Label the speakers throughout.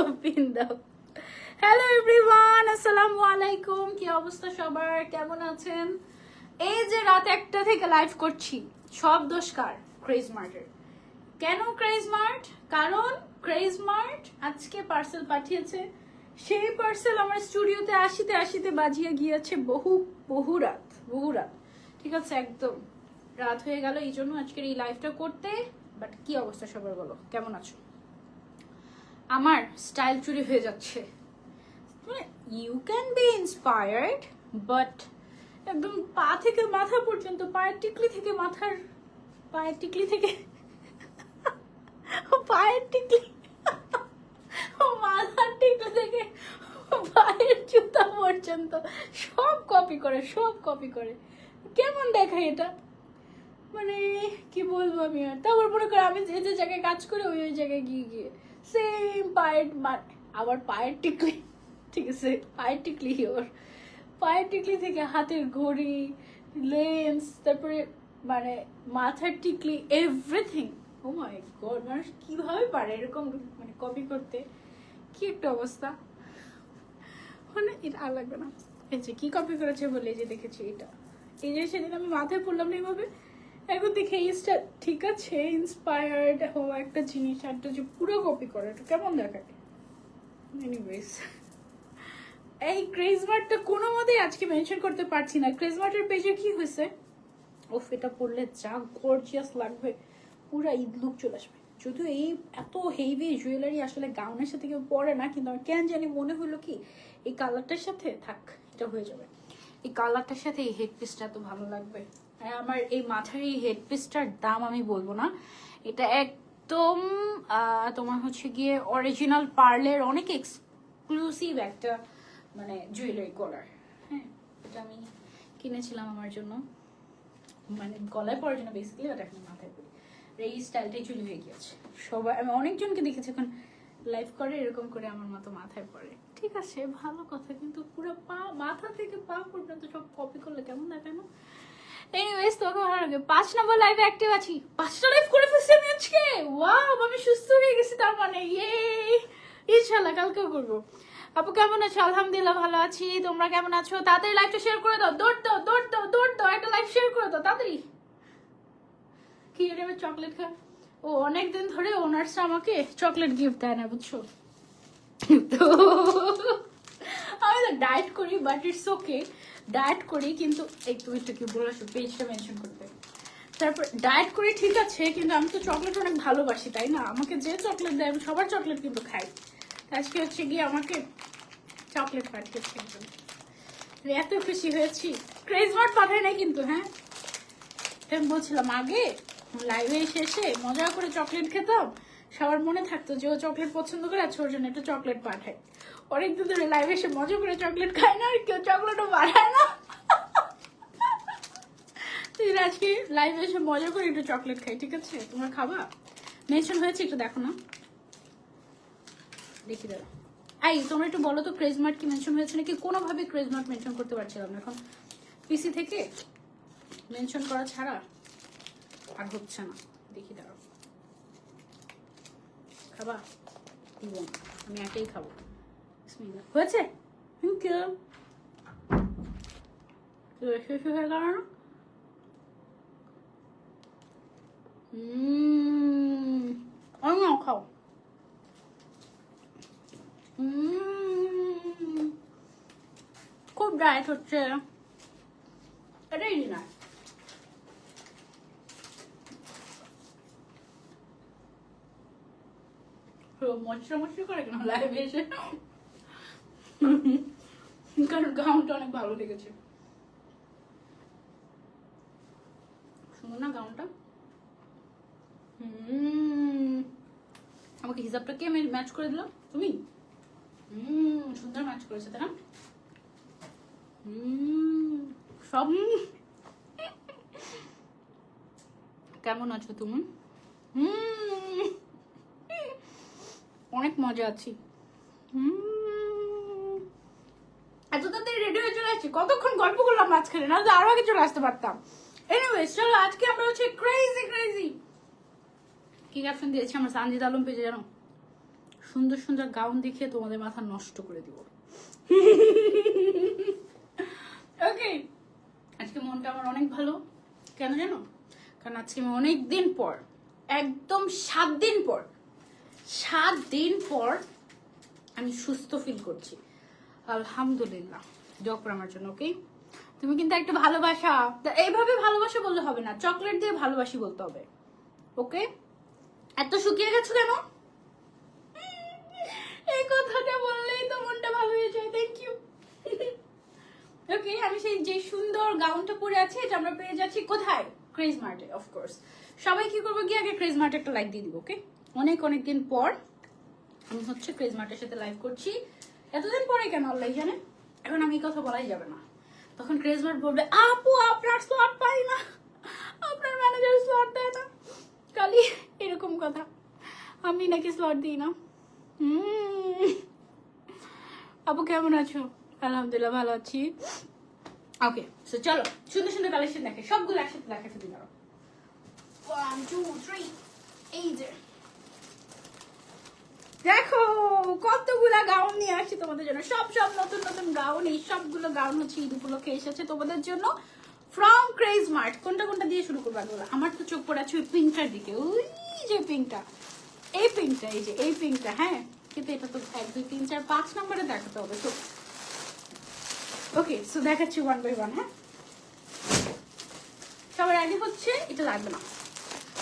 Speaker 1: দাও পিন দাও hello everyone আসসালামু আলাইকুম। কি অবস্থা সবার? কেমন আছেন? এই যে রাত একটা থেকে লাইভ করছি, সব দোষ কার? ক্রেজ মার্টের কেন ক্রেজ মার্ট কারণ ক্রেজ মার্ট আজকে পার্সেল পাঠিয়েছে। সেই পার্সেল আমার স্টুডিওতে আসিতে আসিতে বাজিয়ে গিয়েছে বহু বহু রাত বহু রাত। ঠিক আছে, একদম রাত হয়ে গেল। এই জন্য আজকের এই লাইভটা করতে। বাট কি অবস্থা সবার বলো? কেমন আছো? আমার স্টাইল চুরি হয়ে যাচ্ছে। You can be inspired but একদম পা থেকে মাথা পর্যন্ত, পায়ের টিকলি থেকে মাথার, পায়ের টিকলি থেকে পায়ের টিকলি মাথার টিকলি থেকে পায়ের জুতা পর্যন্ত, সব কপি করে, সব কপি করে। কেমন দেখায় এটা? মানে কি বলব আমি আর? তারপর মনে করো আমি যে যে জায়গায় কাজ করি, ওই ওই জায়গায় গিয়ে গিয়ে। সেম পায়ের আবার পায়ের টিকলি। ঠিক আছে, পায়ের টিকলি ওর। পায়ের টিকলি থেকে হাতের ঘড়ি, লেন্স, তারপরে মানে মাথার টিকলি এভরিথিং ও গড মানুষ কীভাবে পারে এরকম মানে কপি করতে? কি একটা অবস্থা। মানে এটা আর লাগবে না। এই যে কি কপি করেছে বলে যে দেখেছি এটা। এই যে সেদিন আমি মাথায় পড়লাম না এইভাবে এখন দেখে স্টার ঠিক আছে ইন্সপায়ার্ড ও একটা জিনিস একটা যে পুরো কপি করে এটা কেমন দেখায়? এনিওয়েজ এই ক্রেজমার্টটা কোনো মতেই আজকে মেনশন করতে পারছি না। ক্রেজমার্টের পেজে কি হয়েছে? ওফ, এটা পড়লে যা গর্জিয়াস লাগবে, পুরা ঈদ লুক চলে আসবে। যদিও এই এত হেভি জুয়েলারি আসলে গাউনের সাথে কেউ পরে না, কিন্তু আমার কেন জানি মনে হলো কি, এই কালারটার সাথে থাক, এটা হয়ে যাবে। এই কালারটার সাথে এই হেড পিসটা এত ভালো লাগবে। আমার এই মাথার এই হেড পিসটার দাম আমি বলব না। এটা একদম তোমার হচ্ছে গিয়ে অরিজিনাল পার্লের অনেক এক্সক্লুসিভ একটা মানে জুয়েলারি কলার হ্যাঁ এটা আমি কিনেছিলাম আমার জন্য। মানে গলায় পড়ার জন্য বেসিক্যালি ওটা এখন মাথায় পড়ি এই স্টাইলটাই চুরি হয়ে গিয়েছে। সবাই, আমি অনেকজনকে দেখেছি এখন লাইভ করে, এরকম করে আমার মতো মাথায় পড়ে ঠিক আছে, ভালো কথা, কিন্তু পুরো পা, মাথা থেকে পা পর্যন্ত সব কপি করলে কেমন দেখায় না? এনিওয়েজ তোকে ভালো লাগে। পাঁচ নম্বর লাইভে অ্যাক্টিভ আছি। পাঁচটা লাইভ করে ফেলছি আমি আজকে। ওয়াও আমি সুস্থ হয়ে গেছি, তার মানে ইয়ে ইনশাল্লাহ কালকেও করব। আপু, কেমন আছো? আলহামদুলিল্লাহ, ভালো আছি। তোমরা কেমন আছো? তাড়াতাড়ি লাইভটা শেয়ার করে দাও। দৌড় দাও দৌড় দাও দৌড় দাও। একটা লাইভ শেয়ার করে দাও, তাড়াতাড়ি। কি রে চকলেট খা। ও, অনেকদিন ধরে ওনার্সরা আমাকে চকলেট গিফট দেয় না, বুঝছ? তো আমি তো ডায়েট করি বাট ইটস ওকে ডায়েট করি, কিন্তু তুমি একটু কি বলে আসো পেজটা মেনশন করতে। তারপর ডায়েট করি, ঠিক আছে, কিন্তু আমি তো চকলেট অনেক ভালোবাসি, তাই না? আমাকে যে চকলেট দেয়, আমি সবার চকলেট কিন্তু খাই। আজকে হচ্ছে গিয়ে আমাকে চকলেট পাঠিয়েছে একজন। আমি এত খুশি হয়েছি। ক্রেজ মার্ট পাঠায় নাই কিন্তু হ্যাঁ? আমি বলছিলাম, আগে লাইভে এসে মজা করে চকলেট খেতাম সবার মনে থাকতো যে ও চকলেট পছন্দ করে আছে, ওর জন্য একটা চকলেট পাঠায়। অনেকদিন ধরে লাইভে এসে মজা করে চকলেট খায় না, আর কেউ চকলেটও পাঠায় না। আজকে লাইভে এসে মজা করে একটু চকলেট খাই ঠিক আছে? তোমরা খাবা? মেনশন হয়েছে একটু দেখো না। দেখি দাঁড়া এই তোমরা একটু বলো তো ক্রেজ মার্ট কি মেনশন হয়েছে নাকি? কোনোভাবে ক্রেজ মার্ট মেনশন করতে পারছিলাম না। এখন পিসি থেকে মেনশন করা ছাড়া আর হচ্ছে না। দেখি দাঁড়াও। খাবা? দিব আমি একাই খাব। হয়েছে? থ্যাংক ইউ শেষ হয়ে গেল না? উম, অন্য খাও। খুব ডায়েট হচ্ছে। এটাই না মশলা মশলা করে কেন লাইভে এসে? কারণ গাউনটা অনেক ভালো লেগেছে। সুন্দর না গাউনটা হুম। আমাকে হিসাবটা কে ম্যাচ করে দিল? তুমি? হুম, সুন্দর ম্যাচ করেছে, তাই না? সব কেমন আছো তুমি? হুম। অনেক মজা আছি। এত তাড়াতাড়ি রেডি হয়ে চলে আসছি। কতক্ষণ গল্প করলাম মাঝখানে? না তো আরও আগে চলে আসতে পারতাম। এনিওয়েজ চলো, আজকে আমরা হচ্ছে ক্রেজি ক্রেজি কি ক্যাপশন দিয়েছি আমার সানজিদ আলম পেজে জানো? সুন্দর সুন্দর গাউন দেখিয়ে তোমাদের মাথা নষ্ট করে দিব। ওকে আজকে মনটা আমার অনেক ভালো। কেন জানো? কারণ আজকে আমি অনেক দিন পর, একদম সাত দিন পর সাত দিন পর আমি সুস্থ ফিল করছি। আলহামদুলিল্লাহ। জব আমার জন্য ওকে তুমি কিন্তু একটা ভালোবাসা। এইভাবে ভালোবাসা বললে হবে না চকলেট দিয়ে ভালোবাসি বলতে হবে ওকে এত শুকিয়ে গেছো কেন? এই কথাটা বললেই তো মনটা ভালো হয়ে যায় থ্যাংক ইউ ওকে আমি সেই যে সুন্দর গাউনটা পরে আছি, এটা আমরা পেয়ে যাচ্ছি কোথায়? ক্রেজ মার্টে অফকোর্স সবাই কি করব? গিয়ে আগে ক্রেজ মার্টে একটা লাইক দিয়ে দিব ওকে অনেক অনেক দিন পর আমি হচ্ছে ক্রেজ মার্টের সাথে লাইভ করছি। এতদিন পরে কেন আল্লাহ জানে? এখন আমি কথা বলাই যাবে না। তখন ক্রেজ মার্ট বলবে, আপু, আপনার স্লট পাই না। আপনার ম্যানেজার স্লট দেয় না। কালি এরকম কথা। আমি নাকি স্লট দিই না। আপু, কেমন আছো? আলহামদুলিল্লাহ ভালো আছি। ওকে সো চলো, সুন্দর সুন্দর কালেকশন দেখে, সবগুলো একসাথে দেখাতে দিন আরও ওয়ান টু থ্রি এই যে। দেখো, কতগুলা গাউন নিয়ে আসছি তোমাদের জন্য। সব সব নতুন নতুন গাউন এই সবগুলো গাউন হচ্ছে ঈদ উপলক্ষে এসেছে তোমাদের জন্য ফ্রম ক্রেজ মার্ট কোনটা কোনটা দিয়ে শুরু করব আমার তো চোখ পড়ে আছে ওই পিঙ্কটার দিকে। ওই যে পিঙ্কটা এই পিঙ্কটা এই যে, এই পিঙ্কটা হ্যাঁ? কিন্তু এটা তো এক, দুই, তিন, চার, পাঁচ নম্বরে দেখাতে হবে, তো। ওকে সো দেখাচ্ছি ওয়ান বাই ওয়ান হ্যাঁ? সবার আগে হচ্ছে, এটা লাগবে না।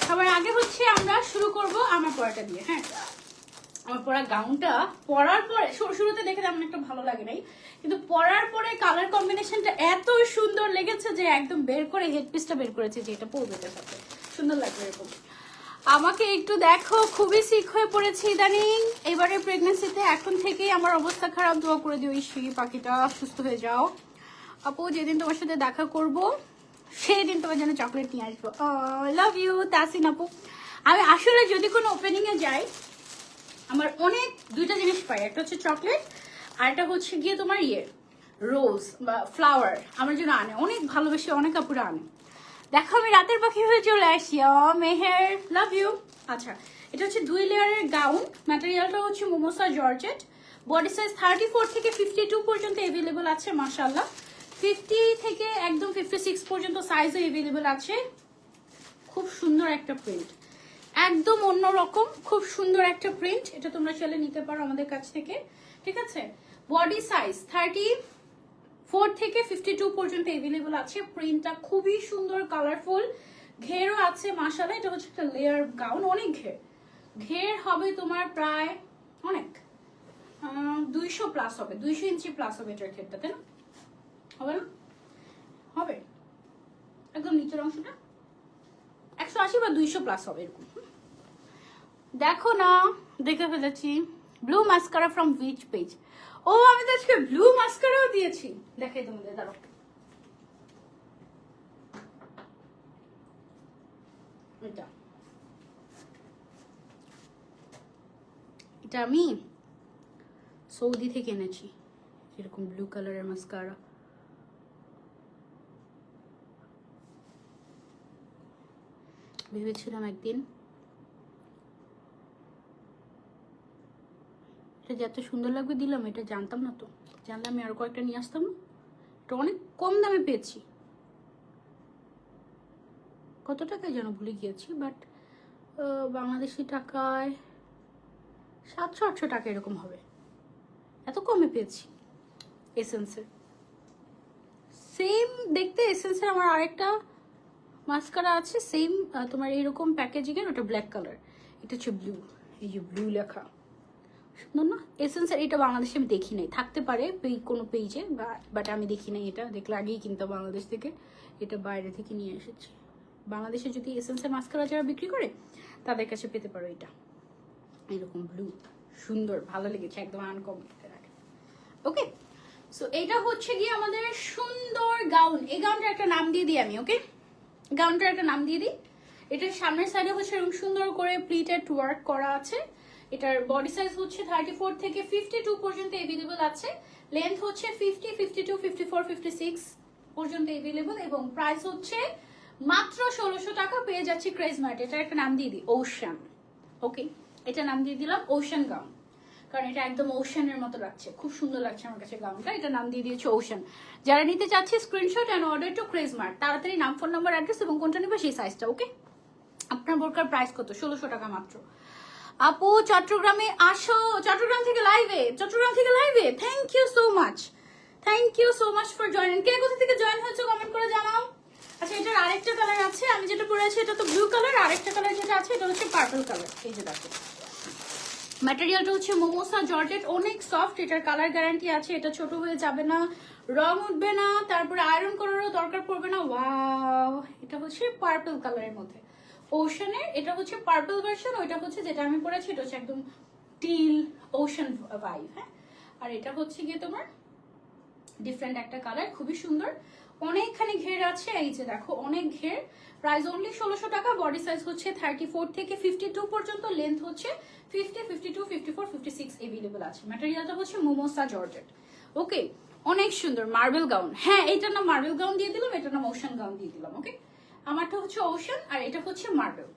Speaker 1: সবার আগে হচ্ছে আমরা শুরু করব আমার পড়াটা দিয়ে হ্যাঁ? আমার পরা গাউনটা পরার পরে শুরু শুরুতে দেখে তেমন একটা ভালো লাগে নাই। কিন্তু পরার পরে কালার কম্বিনেশনটা এত সুন্দর লেগেছে যে একদম বের করে হেডপিসটা বের করেছে যে এটা পরবে সাথে। সুন্দর লাগবে এরকম। আমাকে একটু দেখো, খুবই সিক হয়ে পড়েছি ইদানিং। এবারে প্রেগনেন্সিতে এখন থেকেই আমার অবস্থা খারাপ। দোয়া করে দিও ঈশ্বরী পাখিটা সুস্থ হয়ে যাও। আপু, যেদিন তোমার সাথে দেখা করব সেই দিন তোমার জন্য চকলেট নিয়ে আসব। লাভ ইউ তাসিন আপু। আমি আসলে যদি কোনো ওপেনিং এ যাই আমার অনেক, দুইটা জিনিস পাই, একটা হচ্ছে চকলেট, আর একটা হচ্ছে গিয়ে তোমার ইয়ে রোজ বা ফ্লাওয়ার, আমার জন্য আনে, অনেক ভালোবেসে অনেক আপুরা আনে। দেখো, আমি রাতের পাখি হয়ে চলে আসি। মেহের লাভ ইউ আচ্ছা এটা হচ্ছে দুই লেয়ারের গাউন ম্যাটেরিয়ালটা হচ্ছে মোমোসা georgette. Body size thirty four থেকে ফিফটি টু পর্যন্ত এভেলেবল আছে মাসাল্লাহ ফিফটি থেকে একদম ফিফটি সিক্স পর্যন্ত সাইজও এভেলেবল আছে। খুব সুন্দর একটা প্রিন্ট একদম অন্যরকম, খুব সুন্দর একটা প্রিন্ট এটা তোমরা চলে নিতে পারো আমাদের কাছ থেকে, ঠিক আছে? বডি সাইজ থার্টি ফোর থেকে ফিফটি টু পর্যন্ত এভেলেবল আছে প্রিন্টটা খুবই সুন্দর কালারফুল ঘেরও আছে মাসালা এটা হচ্ছে একটা লেয়ার গাউন অনেক ঘের। ঘের হবে তোমার প্রায় অনেক দুইশো প্লাস হবে, দুইশো ইঞ্চি প্লাস হবে এটার ঘেরটা তাই না? হবে না? হবে। একদম নিচের অংশটা? আশি বা দুইশো প্লাস হবে এরকম। দেখো না, দেখে ফেলেছি। Blue mascara from which page ও, আমি তো আজকে ব্লু মাস্কারাও দিয়েছি। দেখাই তোমাদের দাঁড়ো এটা। এটা আমি সৌদি থেকে এনেছি। এরকম ব্লু কালারের মাস্কারা ভেবেছিলাম একদিন। এটা যে এত সুন্দর লাগবে দিলাম, এটা জানতাম না তো। জানলে আমি আরও কয়েকটা নিয়ে আসতাম। না এটা অনেক কম দামে পেয়েছি। কত টাকায় যেন ভুলে গিয়েছি বাট বাংলাদেশি টাকায় সাতশো, আটশো টাকা এরকম হবে। এত কমে পেয়েছি এসেন্সের সেম দেখতে এসেন্সের আমার আরেকটা মাস্কারা আছে সেম তোমার এরকম প্যাকেজিং এর ওটা ব্ল্যাক কালার এটা হচ্ছে ব্লু এই যে ব্লু লেখা। সুন্দর না? এসেন্সের এটা বাংলাদেশে আমি দেখি নাই। থাকতে পারে কোনো পেজে বাট আমি দেখি নাই এটা। দেখলে আগেই কিনতাম বাংলাদেশ থেকে এটা বাইরে থেকে নিয়ে এসেছি। বাংলাদেশে যদি এসেন্সের মাস্কারা যারা বিক্রি করে, তাদের কাছে পেতে পারো এটা। এরকম ব্লু সুন্দর, ভালো লেগেছে, একদম আনকমন ওকে সো এটা হচ্ছে গিয়ে আমাদের সুন্দর গাউন। এই গাউনটার একটা নাম দিয়ে দিই আমি ওকে গাউনটার একটা নাম দিয়ে দিই। এটার সামনের সাইডে হচ্ছে এরকম সুন্দর করে প্লিটেড ওয়ার্ক করা আছে। এটার বডি সাইজ হচ্ছে থার্টি ফোর থেকে ফিফটি টু পর্যন্ত এভেলেবল আছে। লেন্থ হচ্ছে fifty fifty two fifty four fifty six পর্যন্ত এভেলেবল এবং প্রাইস হচ্ছে মাত্র ষোলোশো টাকা। পেয়ে যাচ্ছে ক্রেজ মার্ট এটার একটা নাম দিয়ে দিই ওশান ওকে এটা নাম দিয়ে দিলাম ওশান গাউন কারণ এটা একদম ওশানের মতো লাগছে। খুব সুন্দর লাগছে আমার কাছে গাউনটা। এটা নাম দিয়ে দিয়েছে ওশান যারা নিতে চাচ্ছে screenshot and order to craze mart তাড়াতাড়ি নাম ফোন নাম্বার অ্যাড্রেস এবং কোনটা নেবে সেই সাইজটা ওকে আপনার বোরকার প্রাইস কত? ষোলোশো টাকা মাত্র। আপু, চট্টগ্রামে আসো। চট্টগ্রাম থেকে লাইভে চট্টগ্রাম থেকে লাইভে thank you so much thank you so much for join কে কোথা থেকে জয়েন হয়েছে কমেন্ট করে জানাও। আচ্ছা এটার আরেকটা কালার আছে। আমি যেটা পরে আছি, এটা তো ব্লু কালার আরেকটা কালার যেটা আছে, এটা হচ্ছে পার্পল কালার এই যে দেখো। ম্যাটেরিয়ালটা হচ্ছে মোমোসা জর্জেট অনেক সফট এটার কালার গ্যারান্টি আছে, এটা ছোট হয়ে যাবে না, রং উঠবে না, তারপরে আয়রন করারও দরকার পড়বে না ওয়াও এটা হচ্ছে পার্পল কালারের মধ্যে। ওশানের এটা হচ্ছে পার্পল ভার্সন ওইটা হচ্ছে যেটা আমি পরেছি এটা হচ্ছে একদম টিল ওশান ভাইব হ্যাঁ? আর এটা হচ্ছে গিয়ে তোমার ডিফারেন্ট একটা কালার খুবই সুন্দর। অনেকখানি ঘের আছে, এই যে দেখো, অনেক ঘের। প্রাইস অনলি ষোলোশো টাকা বডি সাইজ হচ্ছে থার্টি ফোর থেকে ফিফটি টু পর্যন্ত লেন্থ হচ্ছে fifty fifty two fifty four fifty six available আছে ম্যাটেরিয়ালটা হচ্ছে মোমোসা জর্জেট ওকে অনেক সুন্দর মার্বেল গাউন হ্যাঁ এটার নাম মার্বেল গাউন দিয়ে দিলাম, এটার নাম ওশান গাউন দিয়ে দিলাম ওকে আমারটা হচ্ছে ওশান আর এটা হচ্ছে মার্বেল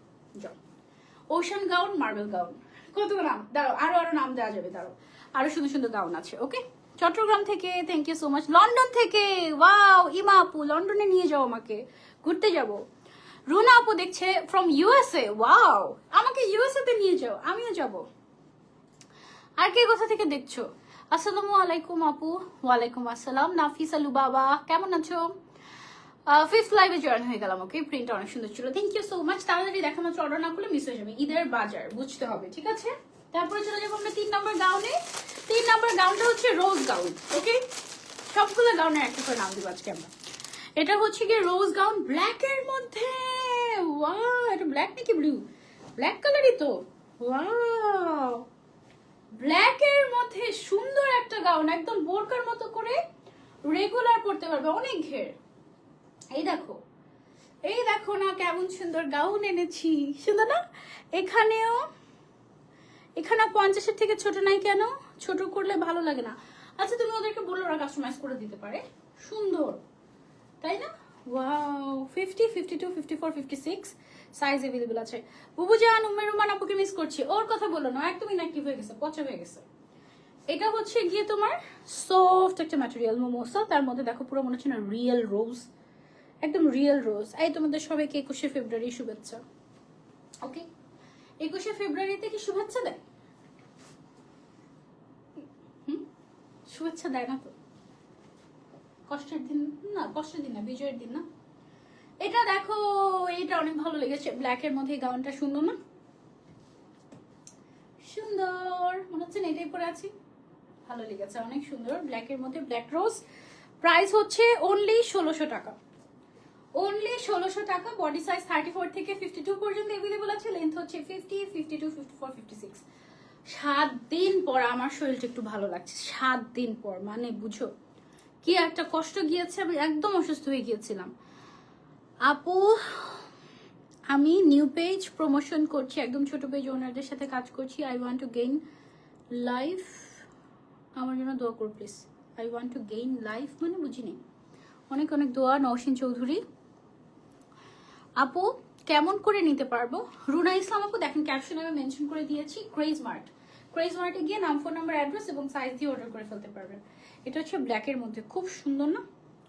Speaker 1: যাও ওশান গাউন মার্বেল গাউন কত নাম? দাঁড়াও, আরও আরও নাম দেওয়া যাবে, দাঁড়াও। আরও সুন্দর সুন্দর গাউন আছে ওকে চট্টগ্রাম থেকে thank you so much London থেকে ওয়াও ইমা আপু, লন্ডনে নিয়ে যাও আমাকে। ঘুরতে যাব। রুনা আপু দেখছে ফ্রম ইউএসএ ওয়াও আমাকে ইউএসএ তে নিয়ে যাও, আমিও যাব। আর কে কোথা থেকে দেখছ? আসসালামু আলাইকুম আপু, ওয়ালাইকুম আসসালাম। নাফিস আলু বাবা, কেমন আছো? ফিফথ লাইভে জয়েন হয়ে গেলাম ওকে প্রিন্ট অনেক সুন্দর ছিল। থ্যাংক ইউ সো মাচ তাড়াতাড়ি দেখা মাত্র অর্ডার না করলে মিস হয়ে যাবে। ঈদের বাজার, বুঝতে হবে, ঠিক আছে? তারপরে চলে যাব আমরা তিন নম্বর গাউনে তিন নম্বর গাউনটা হচ্ছে রোজ গাউন ওকে সবগুলো গাউনের একটা করে নাম দিব আজকে আমরা। এটা হচ্ছে গিয়ে রোজ গাউন ব্ল্যাক এর মধ্যে। ওয়াও এটা ব্ল্যাক নাকি ব্লু ব্ল্যাক কালারই তো। ওয়াও ব্ল্যাক এর মধ্যে সুন্দর একটা গাউন একদম বোরকার মতো করে রেগুলার পড়তে পারবে, অনেক ঘের। এই দেখো এই দেখো না কেমন সুন্দর গাউন এনেছি। সুন্দর না? এখানেও, এখানে পঞ্চাশের থেকে ছোট নাই কেন? ছোট করলে ভালো লাগে না। আচ্ছা তুমি ওদেরকে বলো ওরা কাস্টমাইজ করে দিতে পারে। সুন্দর। তাই না? Wow fifty fifty two fifty four fifty six size available আছে। বুবুজান উমের রুমান, আপুকে মিস করছি। ওর কথা বলো না একদম ইনঅ্যাক্টিভ হয়ে গেছে, পচা হয়ে গেছে। এটা হচ্ছে গিয়ে তোমার সফট একটা ম্যাটেরিয়াল মোমোসা তার মধ্যে দেখো, পুরো মনে হচ্ছে না রিয়েল রোজ একদম রিয়েল রোজ এই তোমাদের সবাইকে একুশে ফেব্রুয়ারি শুভেচ্ছা। ওকে একুশে ফেব্রুয়ারিতে কি শুভেচ্ছা দেয়? শুভেচ্ছা দেয় না তো? কষ্টের দিন, না, কষ্টের দিন না, বিজয়ের দিন না। এটা দেখো, এটা অনেক ভালো লেগেছে। ব্ল্যাক এর মধ্যে গাউনটা সুন্দর না? সুন্দর। মনে হচ্ছে এটাই পরে আছি। ভালো লেগেছে, অনেক সুন্দর। ব্ল্যাক এর মধ্যে ব্ল্যাক রোজ প্রাইস হচ্ছে অনলি ষোলোশো টাকা। অনলি ষোলোশো টাকা। বডি সাইজ থার্টি ফোর থেকে ফিফটি টু পর্যন্ত এভেলেবল আছে। লেন্থ হচ্ছে fifty fifty two fifty four fifty six সাত দিন পর আমার শরীরটা একটু ভালো লাগছে। সাত দিন পর মানে বুঝো? কি একটা কষ্ট গিয়েছে, আমি একদম অসুস্থ হয়ে গিয়েছিলাম। আপু, আমি নিউ পেজ প্রমোশন করছি, একদম ছোট পেজ ওনারদের সাথে কাজ করছি। I want to gain life আমার জন্য দোয়া করো please I want to gain life মানে বুঝিনি। অনেক অনেক দোয়া, নওশিন চৌধুরী। আপু, কেমন করে নিতে পারব? রুনা ইসলাম আপু, দেখেন ক্যাপশন আমি মেনশন করে দিয়েছি ক্রেজ মার্ট ক্রেজ মার্টে গিয়ে নাম ফোন নাম্বার অ্যাড্রেস এবং সাইজ দিয়ে অর্ডার করে ফেলতে পারবেন। এটা হচ্ছে ব্ল্যাকের মধ্যে। খুব সুন্দর না?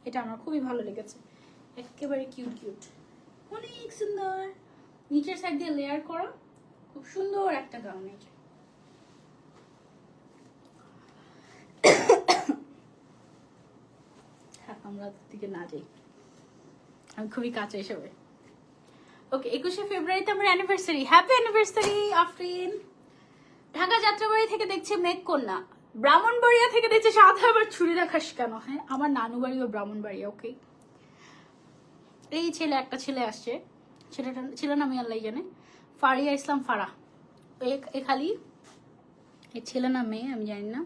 Speaker 1: এটা আমার খুবই ভালো লেগেছে। একেবারে কিউট কিউট অনেক সুন্দর। নিচের সাইড দিয়ে লেয়ার করা। খুব সুন্দর একটা গাউন এটা। আমরা দিকে না যাই। আমি খুবই কাছে এসবে। ওকে, একুশে ফেব্রুয়ারিতে আমার anniversary happy anniversary Afrin Dhaka Jatrabari থেকে দেখছে মেঘ কন্যা ব্রাহ্মণবাড়িয়া থেকে দেখছে সাদা আবার ছুরি দেখাস কেন? হ্যাঁ আমার নানু বাড়ি বাড়িও ব্রাহ্মণবাড়িয়া ওকে এই ছেলে, একটা ছেলে আসছে। ছেলেটা ছিল না আমি আল্লাহ জানে। ফারিয়া ইসলাম ফারা। এ- খালি? এ ছেলে না মেয়ে, আমি জানি না।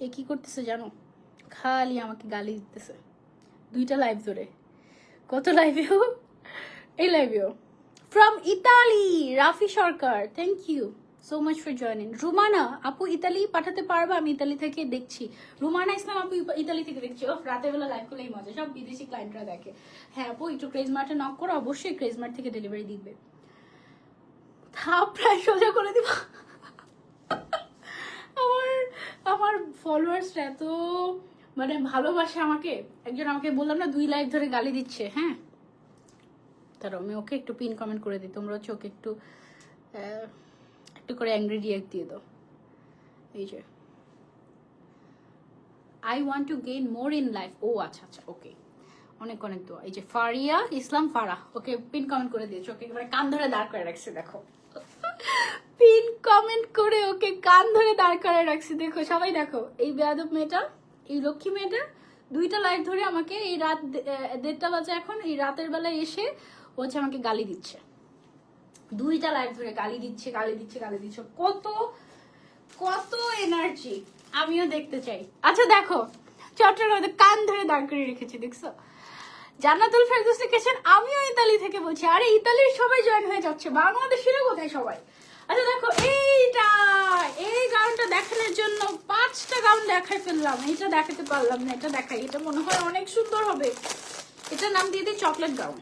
Speaker 1: এ কি করতেছে জানো? খালি আমাকে গালি দিতেছে। দুইটা লাইভ ধরে। কত লাইভেও এই লাইভেও from Italy Rafi Sarkar thank you so much for joining Rumana আপু ইতালি পাঠাতে পারবে? আমি ইতালি থেকে দেখছি। রুমানা ইসলাম আপু ইতালি থেকে দেখছি। ও রাতের বেলা লাইভ করলেই মজা। সব বিদেশি ক্লায়েন্টরা দেখে। হ্যাঁ আপু, একটু ক্রেজ মার্টে নক করো। অবশ্যই ক্রেজ মার্ট থেকে ডেলিভারি দিবে। থাপ, প্রায় সোজা করে দিব। আমার আমার ফলোয়ার্সরা এত মানে ভালোবাসে আমাকে। একজন আমাকে বললাম না, দুই লাইভ ধরে গালি দিচ্ছে। হ্যাঁ? তার আমি ওকে একটু পিন কমেন্ট করে দিই। তোমরা হচ্ছে ওকে একটু একটু করে অ্যাংরি রিয়েক্ট দিয়ে দাও। এই যে। I want to gain more in life ও আচ্ছা আচ্ছা ওকে অনেক অনেক দোয়া। এই যে Faria, Islam Farah. Okay pin comment করে দিয়েছে। ওকে একেবারে কান ধরে দাঁড় করে রাখছে, দেখো। পিন কমেন্ট করে ওকে কান ধরে দাঁড় করে রাখছি, দেখো, সবাই দেখো। এই বেয়াদব মেয়েটা, এই লক্ষ্মী মেয়েটা, দুইটা লাইভ ধরে আমাকে এই রাত দেড়টা বাজে এখন, এই রাতের বেলায় এসে হচ্ছে আমাকে গালি দিচ্ছে। দুইটা লাইভ ধরে গালি দিচ্ছে গালি দিচ্ছে গালি দিচ্ছে। কত কত এনার্জি আমিও দেখতে চাই। আচ্ছা দেখো, চট্টগ্রামে কান ধরে দাঁড় করে রেখেছি, দেখছ? জান্নাতুল ফেরদৌস লিখেছেন, আমিও ইতালি থেকে বলছি। আরে, ইতালির সবাই জয়েন হয়ে যাচ্ছে, বাংলাদেশেরও কোথায় সবাই? আচ্ছা দেখো, এইটা, এই গাউনটা দেখানোর জন্য পাঁচটা গাউন দেখাই ফেললাম। এটা দেখাতে পারলাম না, এটা দেখাই। এটা মনে হয় অনেক সুন্দর হবে। এটার নাম দিয়ে দিই চকলেট গাউন।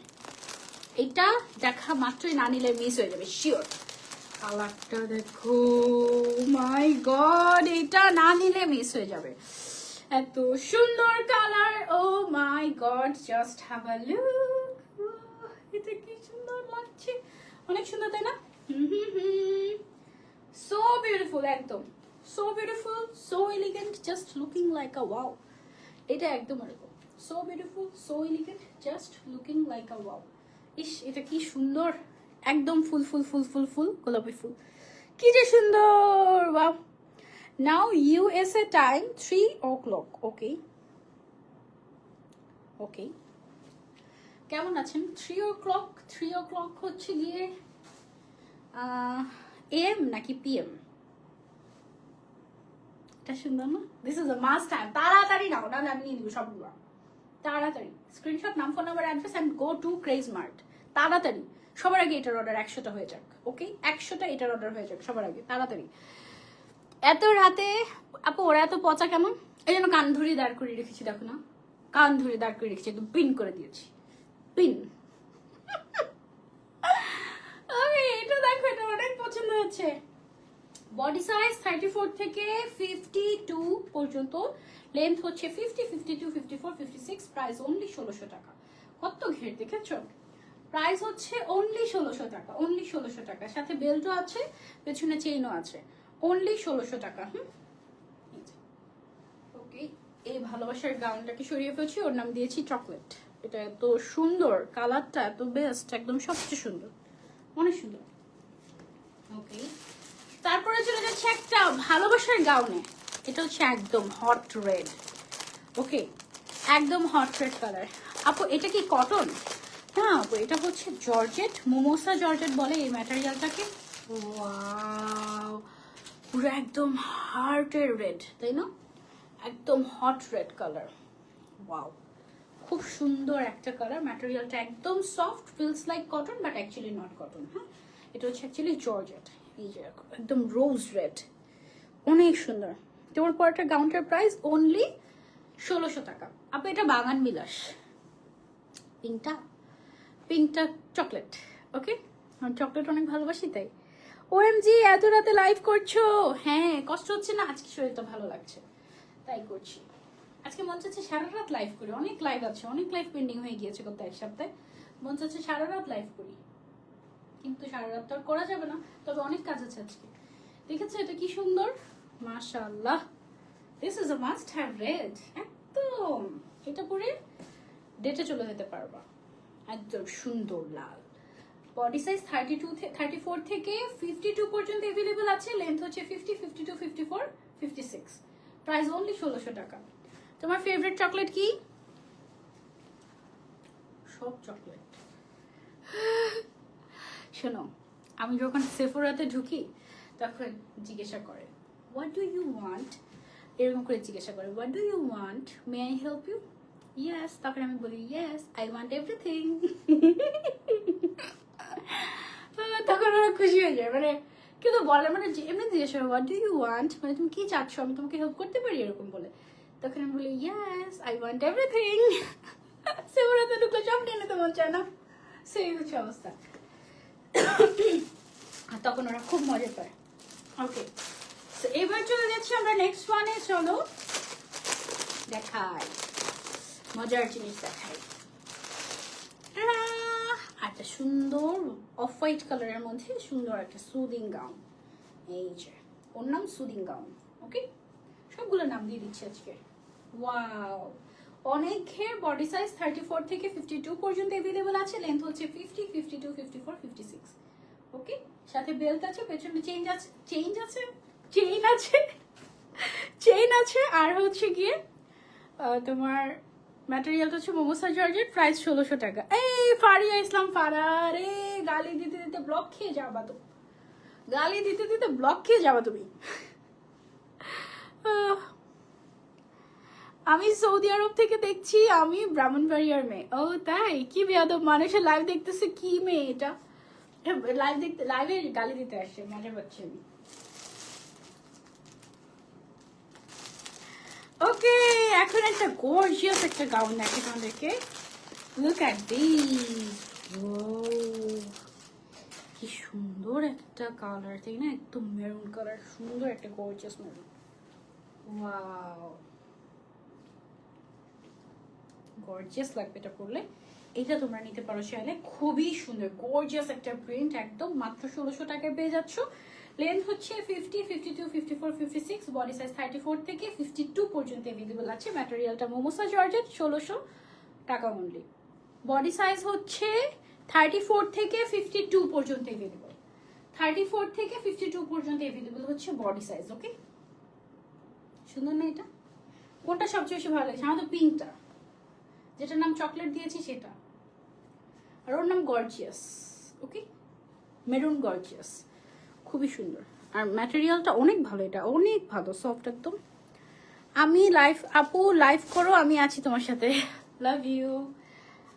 Speaker 1: এটা দেখা মাত্রই না নিলে মিস হয়ে যাবে শিওর কালারটা দেখো মাই গড এটা না নিলে মিস হয়ে যাবে। এত সুন্দর colour oh my god just have a look এটা কি সুন্দর লাগছে। অনেক সুন্দর, তাই না? সো বিউটিফুল একদম। So beautiful so elegant just looking like a wow এটা একদম এরকম so beautiful so elegant just looking like a wow ইস, এটা কি সুন্দর। একদম ফুল ফুল ফুল ফুল ফুল, গোলাপি ফুল। কি যে সুন্দর বা now USA time three o'clock okay okay কেমন আছেন? Three o'clock three o'clock হচ্ছে গিয়ে এম নাকি পিএম এটা সুন্দর না? This is a must time তাড়াতাড়ি নাও না আমি নিয়ে নিবো সবগুলো। তাড়াতাড়ি। স্ক্রিনশট নাম phone number address and go to craze mart তাড়াতাড়ি। সবার আগে এটার অর্ডার একশোটা হয়ে যাক ওকে একশোটা এটার অর্ডার হয়ে যাক সবার আগে, তাড়াতাড়ি। এত রাতে, আপু, ওরা এত পচা কেমন? এই জন্য কান ধরিয়ে দাঁড় করে রেখেছি, দেখো না। কান ধরে দাঁড় করে রেখেছি, একদম পিন করে দিয়েছি। পিন আমি এটা দেখো, এটা অনেক পছন্দ হচ্ছে। বডি সাইজ থার্টি ফোর থেকে ফিফটি টু পর্যন্ত লেন্থ হচ্ছে fifty fifty two fifty four fifty six price only ষোলোশো টাকা। কত ঘের দেখেছ? প্রাইস হচ্ছে অনলি ষোলোশো টাকা অনলি ষোলোশো টাকা। সাথে বেল্টও আছে, পেছনে চেইনও আছে। অনলি ষোলোশো টাকা, হুম? ওকে এই ভালোবাসার গাউনটাকে সরিয়ে ফেলছি, ওর নাম দিয়েছি চকলেট এটা এত সুন্দর, কালারটা এত বেস্ট একদম সবচেয়ে সুন্দর। অনেক সুন্দর। ওকে তারপরে চলে যাচ্ছে একটা ভালোবাসার গাউনে। এটা হচ্ছে একদম হট রেড ওকে একদম হট রেড কালার আপু, এটা কি কটন না আপু, এটা হচ্ছে জর্জেট মোমোসা জর্জেট বলে এই ম্যাটেরিয়ালটাকে পুরো একদম হার্টের রেড তাই না? একদম হট রেড কালার ওয়াও খুব সুন্দর একটা কালার ম্যাটেরিয়ালটা একদম soft feels like cotton but actually not cotton হ্যাঁ? এটা হচ্ছে অ্যাকচুয়ালি জর্জেট এই যে, একদম রোজ রেড অনেক সুন্দর। তোমার পরটা গাউনটার প্রাইস অনলি ষোলোশো টাকা। আপু এটা বাগান বিলাস। পিঙ্কটা পিঙ্কটা চকলেট ওকে চকলেট অনেক ভালোবাসি তাই। ওএমজি এত রাতে লাইভ করছ? হ্যাঁ কষ্ট হচ্ছে না? আজকে শরীরটা ভালো লাগছে। তাই করছি। আজকে মন চাচ্ছে সারা রাত লাইভ করি। অনেক লাইভ আছে, অনেক লাইভ পেন্ডিং হয়ে গিয়েছে গত এক সপ্তাহে। মন চাচ্ছে সারা রাত লাইভ করি। কিন্তু সারা রাত তো আর করা যাবে না। তবে অনেক কাজ আছে আজকে। দেখেছ এটা কি সুন্দর? মাশাআল্লাহ। This is a must have red একদম। এটা পরে ডেটে চলে যেতে পারবা। একদম সুন্দর লাল। Body size thirty two thirty four থেকে ফিফটি টু পর্যন্ত অ্যাভেলেবল আছে। লেন্থ হচ্ছে fifty fifty two fifty four fifty six price only ষোলোশো টাকা। তোমার ফেভারিট চকলেট কি? সব চকলেট শোনো, আমি যখন সেফোরাতে ঢুকি, তখন জিজ্ঞাসা করে। হোয়াট ডু ইউ ওয়ান্ট এরকম করে জিজ্ঞাসা করে what do you want may I help you yes তখন আমি বলি ইয়েস আই ওয়ান্ট এভরিথিং তখন ওরা খুশি হয়ে যায়। মানে কিন্তু বলে মানে এমনি জিজ্ঞাসা করে হোয়াট ডু ইউ ওয়ান্ট মানে তুমি কি চাচ্ছ? আমি তোমাকে হেল্প করতে পারি? এরকম বলে। তখন আমি বলি ইয়েস আই ওয়ান্ট এভরিথিং সেগুলোতে ঢুকলে সব নিয়ে নিতে মন চায় না। সেই হচ্ছে অবস্থা। তখন ওরা খুব মজা পায় ওকে এবার চলে যাচ্ছি আমরা নেক্সট ওয়ানে চলো। দেখাই। মজার জিনিস দেখাই। একটা সুন্দর অফ হোয়াইট কালারের মধ্যে সুন্দর একটা সুদিং গাউন এই যে, ওর নাম সুদিং গাউন ওকে সবগুলো নাম দিয়ে দিচ্ছি আজকে। ওয়াও অনেক ঘের বডি সাইজ থার্টি ফোর থেকে ফিফটি টু পর্যন্ত অ্যাভেলেবল আছে লেন্থ হচ্ছে fifty fifty two fifty four fifty six okay সাথে বেল্ট আছে, পেছনে চেঞ্জ আছে চেঞ্জ আছে। চেইন আছে। চেইন আছে আর হচ্ছে গিয়ে তোমার ম্যাটেরিয়ালটা হচ্ছে মোমোসা জর্জের প্রাইস ষোলোশো টাকা। এই ফারিয়া ইসলাম, ফারা রে গালি দিতে দিতে ব্লক খেয়ে যাবা তো। গালি দিতে দিতে ব্লক খেয়ে যাবা তুমি। আমি সৌদি আরব থেকে দেখছি, আমি ব্রাহ্মণবাড়িয়ার মেয়ে। ও তাই? কি বেয়াদব মানুষের লাইভ দেখতেছে, কি মেয়ে এটা? লাইভ দেখতে লাইভে গালি দিতে আসছে মজা পাচ্ছি আমি। ওকে এখন একটা গর্জিয়াস একটা গাউন দেখে তোমাদেরকে। লুক অ্যাট দিস কি সুন্দর একটা কালার তাই না? একদম মেরুন কালার সুন্দর একটা গর্জিয়াস মেরুন ওয়াও গর্জিয়াস লাগবে এটা পরলে। এটা তোমরা নিতে পারো চাইলে। খুবই সুন্দর গর্জিয়াস একটা প্রিন্ট একদম মাত্র ষোলোশো টাকায় পেয়ে যাচ্ছ। লেন্থ হচ্ছে fifty fifty two fifty four fifty six body size thirty four থেকে ফিফটি টু পর্যন্ত অ্যাভেলেবল আছে। ম্যাটেরিয়ালটা মোমোসা জর্জেট ষোলোশো টাকা অনলি বডি সাইজ হচ্ছে থার্টি ফোর থেকে ফিফটি টু পর্যন্ত অ্যাভেলেবল থার্টি ফোর থেকে ফিফটি টু পর্যন্ত অ্যাভেলেবল হচ্ছে বডি সাইজ ওকে সুন্দর না এটা? কোনটা সবচেয়ে বেশি ভালো লাগছে? আমার তো পিঙ্কটা। যেটার নাম চকলেট দিয়েছি সেটা। আর ওর নাম গর্জিয়াস ওকে মেরুন গর্জিয়াস খুবই সুন্দর। আর ম্যাটেরিয়ালটা অনেক ভালো, এটা অনেক ভালো সফট একদম। আমি লাইভ আপু লাইভ করো, আমি আছি তোমার সাথে। লাভ ইউ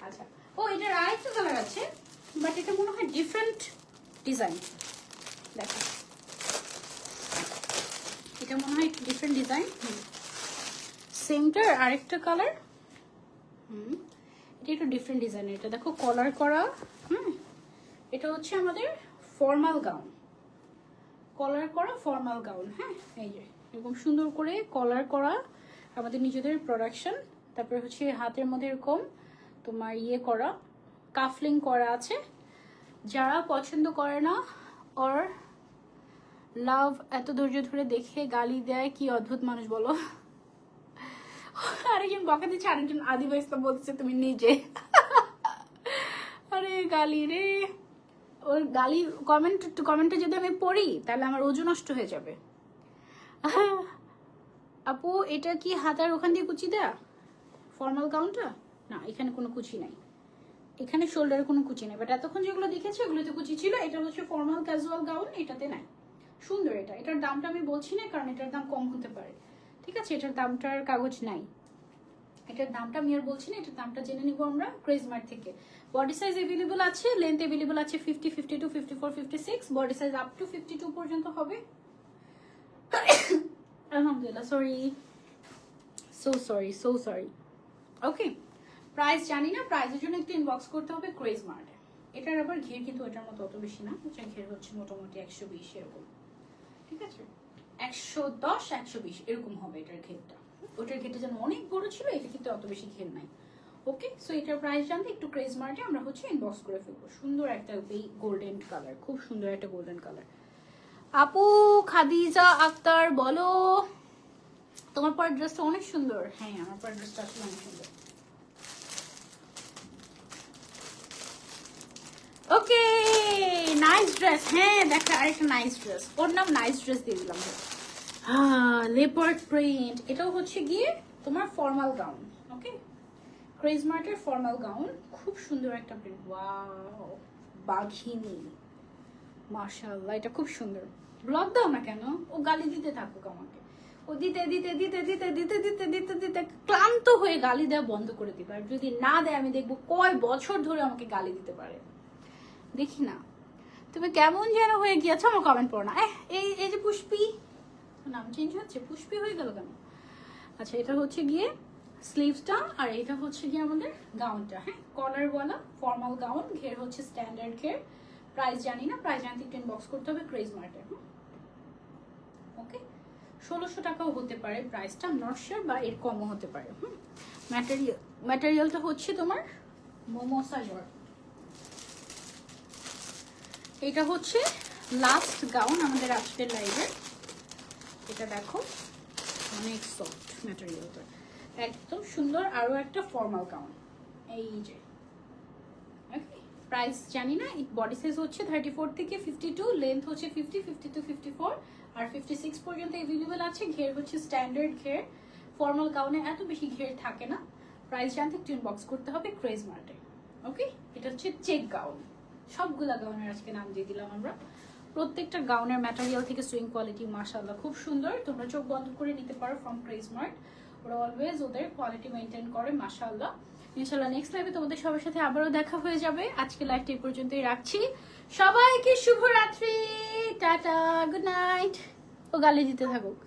Speaker 1: আচ্ছা ও, এটার আরেকটা কালার আছে বাট এটা মনে হয় ডিফারেন্ট ডিজাইন দেখো। এটা মনে হয় ডিফারেন্ট ডিজাইন সেমটার আরেকটা কালার হুম, এটা একটু ডিফারেন্ট ডিজাইন এটা দেখো কলার করা। হুম, এটা হচ্ছে আমাদের ফর্মাল গাউন কলার করা ফর্মাল গাউন হ্যাঁ? এই যে, এরকম সুন্দর করে কলার করা আমাদের নিজেদের প্রোডাকশন তারপরে হচ্ছে হাতের মধ্যে এরকম তোমার ইয়ে করা কাফলিং করা আছে। যারা পছন্দ করে না ওর লাভ এত ধৈর্য ধরে দেখে গালি দেয়, কি অদ্ভুত মানুষ বলো? আরেকজন বকা দিচ্ছে আরেকজন আদিবা ইসলাম বলতেছে তুমি নিজে। আরে, গালি রে। ওর গালি কমেন্ট কমেন্টে যদি আমি পড়ি, তাহলে আমার ওজন নষ্ট হয়ে যাবে। আপু, এটা কি হাতার ওখান দিয়ে কুচি দেয়া? ফর্মাল গাউনটা না, এখানে কোনো কুচি নাই। এখানে শোল্ডারে কোনো কুচি নেই। বাট এতক্ষণ যেগুলো দেখেছি, ওগুলোতে কুচি ছিল। এটা হচ্ছে ফর্মাল ক্যাজুয়াল গাউন এটাতে নাই। সুন্দর এটা। এটার দামটা আমি বলছি না, কারণ এটার দাম কম হতে পারে। ঠিক আছে, এটার দামটার কাগজ নাই। এটার দামটা আমি আর বলছি না, এটার দামটা জেনে নিব আমরা ক্রেজমার্ট থেকে। বডি সাইজ এভেলেবল আছে লেন্থ এভেলেবল আছে fifty fifty two fifty four fifty six body size up to fifty two পর্যন্ত হবে। আলহামদুলিল্লাহ sorry so sorry so sorry okay price জানি না প্রাইসের জন্য একটু ইনবক্স করতে হবে ক্রেজ মার্টে এটার আবার ঘের কিন্তু এটার মতো অত বেশি না এটার ঘের হচ্ছে মোটামুটি একশো বিশ এরকম। ঠিক আছে? একশো দশ, একশো বিশ, এরকম হবে এটার ঘেরটা। ওটার ঘেরটা যেন অনেক বড় ছিল, এটা কিন্তু অত বেশি ঘের নাই। ওকে সো এটার প্রাইস জানতে একটু ক্রেজ মার্টে আমরা হচ্ছে ইনবক্স করে ফেলব। সুন্দর একটা এই গোল্ডেন কালার খুব সুন্দর একটা গোল্ডেন কালার আপু, খাদিজা, আক্তার, বলো। তোমার পর ড্রেসটা অনেক সুন্দর। হ্যাঁ আমার পর ড্রেসটা আসলে অনেক সুন্দর। ওকে নাইস ড্রেস হ্যাঁ দেখা, আরেকটা নাইস ড্রেস ওর নাম নাইস ড্রেস দিয়ে দিলাম। লেপার্ড প্রিন্ট এটাও হচ্ছে গিয়ে তোমার ফর্মাল গাউন ওকে ক্রেজমার্টের ফর্মাল গাউন খুব সুন্দর একটা প্রিন্ট ওয়াও বাঘিনী মার্শাল্লাহ এটা খুব সুন্দর। ব্লগ দাও না কেন? ও গালি দিতে থাকুক আমাকে। ও দিতে দিতে দিতে দিতে দিতে দিতে দিতে দিতে ক্লান্ত হয়ে গালি দেওয়া বন্ধ করে দিবে। আর যদি না দেয়, আমি দেখব কয় বছর ধরে আমাকে গালি দিতে পারে। দেখি না। তুমি কেমন যেন হয়ে গিয়েছো আমার কমেন্ট পড়ো না। এই এই যে পুষ্পি নাম চেঞ্জ হচ্ছে, পুষ্পি হয়ে গেল কেন? আচ্ছা এটা হচ্ছে গিয়ে স্লিভসটা আর এটা হচ্ছে গিয়ে আমাদের গাউনটা হ্যাঁ? কলারওয়ালা ফর্মাল গাউন ঘের হচ্ছে স্ট্যান্ডার্ড ঘের। প্রাইস জানি না প্রাইস জানতে একটু ইনবক্স করতে হবে ক্রেজ মার্টে ওকে ষোলোশো টাকাও হতে পারে প্রাইসটা নট শিওর বা এর কমও হতে পারে, হুম? ম্যাটেরিয়াল ম্যাটেরিয়ালটা হচ্ছে তোমার মোমোসা জর এটা হচ্ছে লাস্ট গাউন আমাদের আজকের লাইভে এটা দেখো, অনেক সফট ম্যাটেরিয়ালটা একদম সুন্দর আরও একটা ফর্মাল গাউন এই যে। প্রাইস জানি না বডি সাইজ হচ্ছে থার্টি ফোর থেকে ফিফটি টু লেন্থ হচ্ছে fifty fifty two fifty four আর ফিফটি সিক্স পর্যন্ত এভেলেবেল আছে। ঘের হচ্ছে স্ট্যান্ডার্ড ঘের। ফর্মাল গাউনে এত বেশি ঘের থাকে না। প্রাইস জানতে একটু ইনবক্স করতে হবে ক্রেজ মার্টে ওকে এটা হচ্ছে চেক গাউন সবগুলা গাউনের আজকে নাম দিয়ে দিলাম আমরা। প্রত্যেকটা গাউনের ম্যাটেরিয়াল থেকে সুইং কোয়ালিটি মার্শাল্লাহ খুব সুন্দর। তোমরা চোখ বন্ধ করে নিতে পারো ফ্রম ক্রেজমার্ট ওরা অলওয়েজ ওদের কোয়ালিটি মেনটেন করে মার্শাল্লাহ ইনশাল্লাহ নেক্সট লাইভে তোমাদের সবার সাথে আবারও দেখা হয়ে যাবে। আজকে লাইভটি এই পর্যন্তই রাখছি। সবাইকে শুভরাত্রি। টাটা গুড নাইট ও গালি দিতে থাকুক।